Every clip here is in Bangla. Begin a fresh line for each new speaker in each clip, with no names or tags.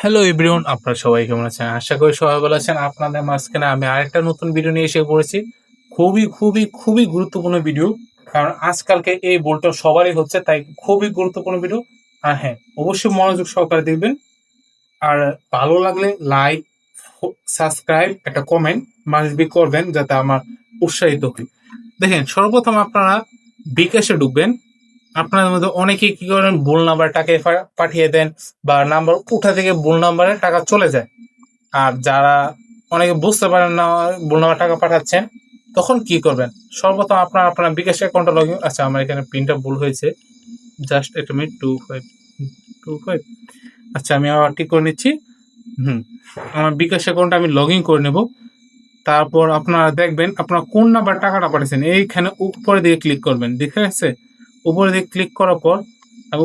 হ্যালো এভরিওয়ান আপনারা সবাই কেমন আছেন? আশা করি সবাই ভালো আছেন। আপনাদের মাঝখানে আমি আরেকটা নতুন ভিডিও নিয়ে এসে পড়েছি। খুবই খুবই খুবই গুরুত্বপূর্ণ ভিডিও কারণ আজকালকে এই বলটা সবারই হচ্ছে, তাই খুবই গুরুত্বপূর্ণ ভিডিও আর হ্যাঁ অবশ্যই মনোযোগ সহকারে দেখবেন। আর ভালো লাগলে লাইক সাবস্ক্রাইব একটা কমেন্ট মাসবি করবেন, যাতে আমার উৎসাহিত হই। দেখেন, সর্বপ্রথম আপনারা বিকাশে ঢুকবেন। আপনাদের মধ্যে অনেকেই কি করেন, ভুল নাম্বার টাকা পাঠিয়ে দেন বা নাম্বার উঠা থেকে ভুল নাম্বারে টাকা চলে যায়। আর যারা অনেকে বুঝতে পারেন না ভুল নাম্বার টাকা পাঠাচ্ছেন, তখন কি করবেন? সর্বপ্রথম আপনার আপনার বিকাশ অ্যাকাউন্টটা লগ ইন আচ্ছা আমার এখানে পিনটা ভুল হয়েছে। জাস্ট একটা minute two five two five আচ্ছা আমি আবার ঠিক করে নিচ্ছি। হুম, আমার বিকাশ অ্যাকাউন্টটা আমি লগ ইন করে নেব। তারপর আপনারা দেখবেন আপনারা কোন নাম্বার টাকাটা পাঠিয়েছেন, এইখানে উপরে দিকে ক্লিক করবেন দেখে আছে? উপরে দিকে ক্লিক করার পর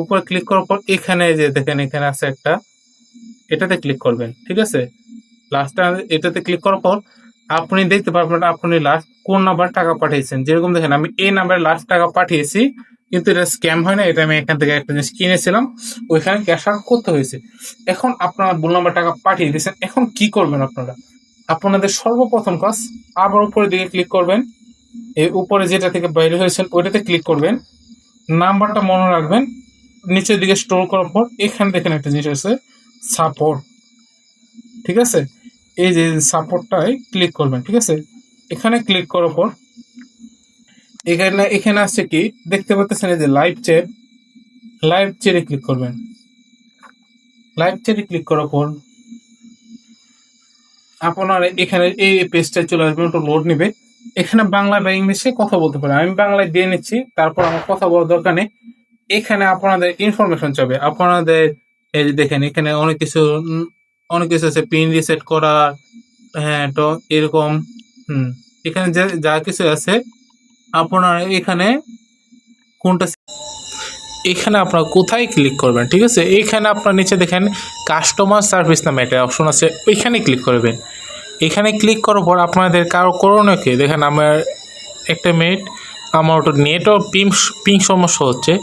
উপরে ক্লিক করার পর এখানে যে দেখেন, এখানে আছে একটা, এটাতে ক্লিক করবেন, ঠিক আছে? লাস্টটা এটাতে ক্লিক করার পর আপনি দেখতে পারবেন, আপনি লাস্ট কোন নাম্বার টাকা পাঠিয়েছেন। যেরকম দেখেন, আমি এই নাম্বারে লাস্ট টাকা পাঠিয়েছি, কিন্তু এটা স্ক্যাম হয় না, এটা আমি এখান থেকে একটা জিনিস কিনেছিলাম, ওইখানে ক্যাশ আউট করতে হয়েছে। এখন আপনারা ভুল নাম্বার টাকা পাঠিয়ে দিয়েছেন, এখন কি করবেন আপনারা? আপনাদের সর্বপ্রথম কাজ, আবার উপরের দিকে ক্লিক করবেন, এই উপরে যেটা থেকে বাইরে হয়েছেন, ওইটাতে ক্লিক করবেন। নাম্বারটা মনে রাখবেন, নিচের দিকে স্টোর করার পর এখানে দেখেন একটা জিনিস আছে সাপোর্ট ঠিক আছে? এই যে সাপোর্টটায় ক্লিক করবেন, ঠিক আছে? এখানে ক্লিক করার পর এখানে এখানে আছে কি? দেখতে পাচ্ছেন এই যে লাইভ চ্যাট লাইভ চ্যাটে ক্লিক করবেন। লাইভ চ্যাটে ক্লিক করার পর আপনার এখানে এই পেজটা চলে আসবে একটু লোড নেবে। এখানে বাংলা বা ইংলিশে কথা বলতে পারেন। আমি বাংলায় দিয়ে নিচ্ছি, তারপর আমার কথা বলার দরকার নেই। এখানে আপনাদের ইনফরমেশন চাবে। আপনাদের, এই যে দেখেন, এখানে অনেক কিছু অনেক কিছু আছে। পিন রিসেট করা হ্যাঁ তো এরকম, হুম। এখানে যা যা কিছু আছে, আপনার এখানে কোনটা এখানে আপনার কোথায় ক্লিক করবেন, ঠিক আছে? এখানে আপনার নিচে দেখেন কাস্টমার সার্ভিস নামে একটা অপশন আছে। ওইখানে ক্লিক করবেন। এখানে ক্লিক করার পর আপনাদের কারও করোনাকে, দেখেন আমার একটা মিনিট আমার ওটা নেটও পিং পিং সমস্যা হচ্ছে।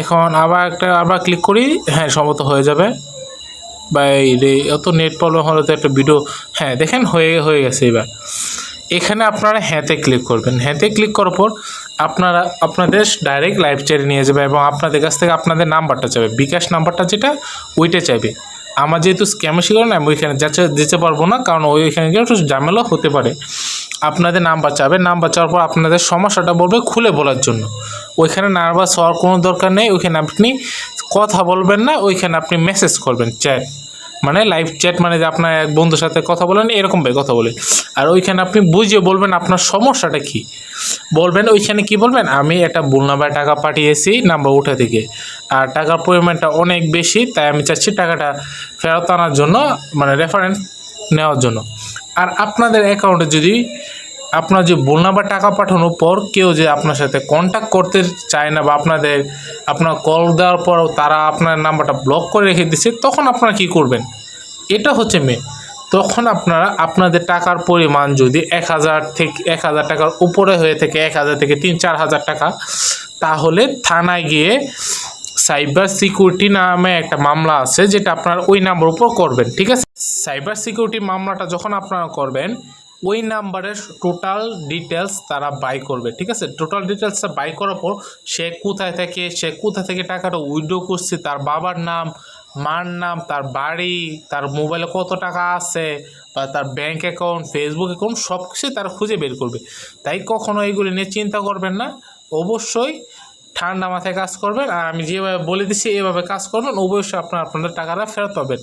এখন আবার একটা, আবার ক্লিক করি হ্যাঁ সম্মত হয়ে যাবে। বা রে অত নেট প্রবলেম হলে তো একটা ভিডিও হ্যাঁ দেখেন হয়ে হয়ে গেছে এবার। এখানে আপনারা হ্যাঁতে ক্লিক করবেন। হ্যাঁতে ক্লিক করার পর আপনারা, আপনাদের ডাইরেক্ট লাইভ চ্যাটে নিয়ে যাবে এবং আপনাদের কাছ থেকে আপনাদের নাম্বারটা চাইবে। বিকাশ নাম্বারটা যেটা, ওইটা চাইবে। আমার যেহেতু স্ক্যামের শিকার না আমি ওইখানে যাচ্ছে, যেতে পারব না, কারণ ওই ওইখানে গিয়ে একটু ঝামেলা হতে পারে। আপনাদের নাম বাঁচাবে নাম চাওয়ার পর আপনাদের সমস্যাটা বলবে খুলে বলার জন্য। ওইখানে নার্ভাস হওয়ার কোনো দরকার নেই, ওইখানে আপনি কথা বলবেন না, ওইখানে আপনি মেসেজ করবেন চ্যাট মানে লাইভ চ্যাট মানে যে আপনার এক বন্ধুর সাথে কথা বলেন, এরকম ভাবে কথা বলে। আর ওইখানে আপনি বুঝিয়ে বলবেন আপনার সমস্যাটা কি। বলবেন ওইখানে কি বলবেন? আমি একটা ভুল নাম্বার টাকা পাঠিয়েছি নাম্বার উঠে থেকে আর টাকার পরিমাণটা অনেক বেশি, তাই আমি চাচ্ছি টাকাটা ফেরত আনার জন্য মানে রেফারেন্স নেওয়ার জন্য। আর আপনাদের অ্যাকাউন্টে যদি আপনার যে ভুল বা টাকা পাঠানোর পর কেউ যে আপনার সাথে কন্ট্যাক্ট করতে চায় না বা আপনাদের, আপনার কল দেওয়ার পরও তারা আপনার নাম্বারটা ব্লক করে রেখে দিচ্ছে তখন আপনারা কি করবেন? এটা হচ্ছে মেয়ে তখন আপনারা আপনাদের টাকার পরিমাণ যদি এক হাজার থেকে, এক হাজার টাকার উপরে হয়ে থাকে, এক হাজার থেকে তিন, চার হাজার টাকা, তাহলে থানায় গিয়ে সাইবার সিকিউরিটি নামে একটা মামলা আছে, যেটা আপনার ওই নাম্বার উপর করবেন, ঠিক আছে? সাইবার সিকিউরিটি মামলাটা যখন আপনারা করবেন ওই নাম্বারের টোটাল ডিটেলস তারা বাই করবে, ঠিক আছে? টোটাল ডিটেলসটা বাই করার পর সে কোথায় থেকে, সে কোথা থেকে টাকাটা উইথড্র করছে, তার বাবার নাম, মার নাম, তার বাড়ি, তার মোবাইলে কত টাকা আছে, বা তার ব্যাংক অ্যাকাউন্ট ফেসবুক অ্যাকাউন্ট সব কিছুই তারা খুঁজে বের করবে। তাই কখনো এইগুলি নিয়ে চিন্তা করবেন না। অবশ্যই ঠান্ডা মাথায় কাজ করবেন। আর আমি যেভাবে বলে দিচ্ছি এভাবে কাজ করবেন। অবশ্যই আপনার, আপনাদের টাকাটা ফেরত পাবেন।